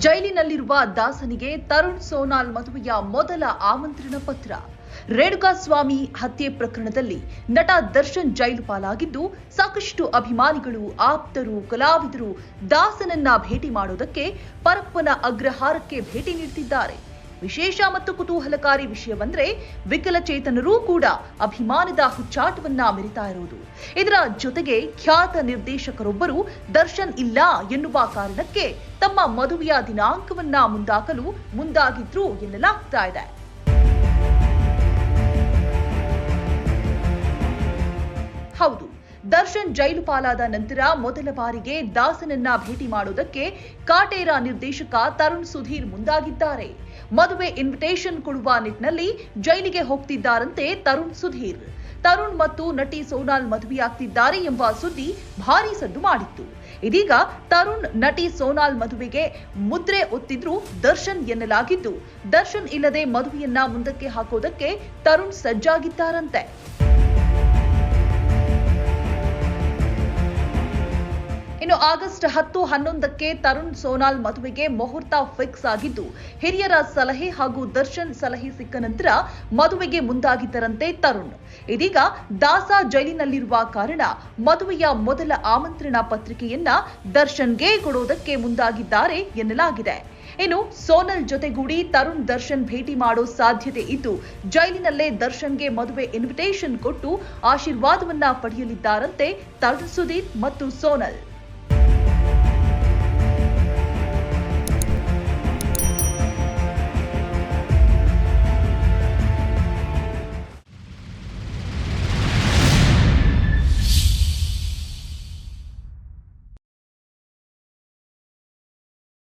ಜೈಲಿನಲ್ಲಿರುವ ದಾಸನಿಗೆ ತರುಣ್ ಸೋನಾಲ್ ಮದುವೆಯ ಮೊದಲ ಆಮಂತ್ರಣ ಪತ್ರ. ರೇಣುಕಾಸ್ವಾಮಿ ಹತ್ಯೆ ಪ್ರಕರಣದಲ್ಲಿ ನಟ ದರ್ಶನ್ ಜೈಲು ಪಾಲಾಗಿದ್ದು, ಸಾಕಷ್ಟು ಅಭಿಮಾನಿಗಳು, ಆಪ್ತರು, ಕಲಾವಿದರು ದಾಸನನ್ನ ಭೇಟಿ ಮಾಡೋದಕ್ಕೆ ಪರಪ್ಪನ ಅಗ್ರಹಾರಕ್ಕೆ ಭೇಟಿ ನೀಡುತ್ತಿದ್ದಾರೆ ವಿಶೇಷ ಮತ್ತು ಕುತೂಹಲಕಾರಿ ವಿಷಯವೆಂದರೆ ವಿಕಲಚೇತನರೂ ಕೂಡ ಅಭಿಮಾನದ ಹುಚ್ಚಾಟವನ್ನ ಮೆರಿತಾ ಇರುವುದು ಇದರ ಜೊತೆಗೆ ಖ್ಯಾತ ನಿರ್ದೇಶಕರೊಬ್ಬರು ದರ್ಶನ್ ಇಲ್ಲ ಎನ್ನುವ ಕಾರಣಕ್ಕೆ ತಮ್ಮ ಮದುವೆಯ ದಿನಾಂಕವನ್ನ ಮುಂದಾಕಲು ಮುಂದಾಗಿದ್ರು ಎನ್ನಲಾಗ್ತಾ ಇದೆ. ಹೌದು. ದರ್ಶನ್ ಜೈಲು ಪಾಲಾದ ನಂತರ ಮೊದಲ ಬಾರಿಗೆ ದಾಸನನ್ನ ಭೇಟಿ ಮಾಡುವುದಕ್ಕೆ ಕಾಟೇರ ನಿರ್ದೇಶಕ ತರುಣ್ ಸುಧೀರ್ ಮುಂದಾಗಿದ್ದಾರೆ. ಮದುವೆ ಇನ್ವಿಟೇಷನ್ ಕೊಡುವ ನಿಟ್ಟಿನಲ್ಲಿ ಜೈಲಿಗೆ ಹೋಗ್ತಿದ್ದಾರಂತೆ ತರುಣ್ ಸುಧೀರ್. ತರುಣ್ ಮತ್ತು ನಟಿ ಸೋನಾಲ್ ಮದುವೆಯಾಗ್ತಿದ್ದಾರೆ ಎಂಬ ಸುದ್ದಿ ಭಾರಿ ಸದ್ದು ಮಾಡಿತ್ತು. ಇದೀಗ ತರುಣ್, ನಟಿ ಸೋನಾಲ್ ಮದುವೆಗೆ ಮುದ್ರೆ ಒತ್ತಿದ್ರು ದರ್ಶನ್ ಎನ್ನಲಾಗಿದ್ದು, ದರ್ಶನ್ ಇಲ್ಲದೆ ಮದುವೆಯನ್ನ ಮುಂದಕ್ಕೆ ಹಾಕೋದಕ್ಕೆ ತರುಣ್ ಸಜ್ಜಾಗಿದ್ದಾರಂತೆ. ಇನ್ನು ಆಗಸ್ಟ್ ಹತ್ತು ಹನ್ನೊಂದಕ್ಕೆ ತರುಣ್ ಸೋನಾಲ್ ಮದುವೆಗೆ ಮುಹೂರ್ತ ಫಿಕ್ಸ್ ಆಗಿದ್ದು, ಹಿರಿಯರ ಸಲಹೆ ಹಾಗೂ ದರ್ಶನ್ ಸಲಹೆ ಸಿಕ್ಕ ನಂತರ ಮದುವೆಗೆ ಮುಂದಾಗಿದ್ದರಂತೆ ತರುಣ್. ಇದೀಗ ದಾಸ ಜೈಲಿನಲ್ಲಿರುವ ಕಾರಣ ಮದುವೆಯ ಮೊದಲ ಆಮಂತ್ರಣ ಪತ್ರಿಕೆಯನ್ನ ದರ್ಶನ್ಗೆ ಕೊಡುವುದಕ್ಕೆ ಮುಂದಾಗಿದ್ದಾರೆ ಎನ್ನಲಾಗಿದೆ. ಇನ್ನು ಸೋನಲ್ ಜೊತೆಗೂಡಿ ತರುಣ್ ದರ್ಶನ್ ಭೇಟಿ ಮಾಡೋ ಸಾಧ್ಯತೆ ಇದ್ದು, ಜೈಲಿನಲ್ಲೇ ದರ್ಶನ್ಗೆ ಮದುವೆ ಇನ್ವಿಟೇಷನ್ ಕೊಟ್ಟು ಆಶೀರ್ವಾದವನ್ನ ಪಡೆಯಲಿದ್ದಾರಂತೆ ತರುಣ್ ಸುದೀಪ್ ಮತ್ತು ಸೋನಲ್.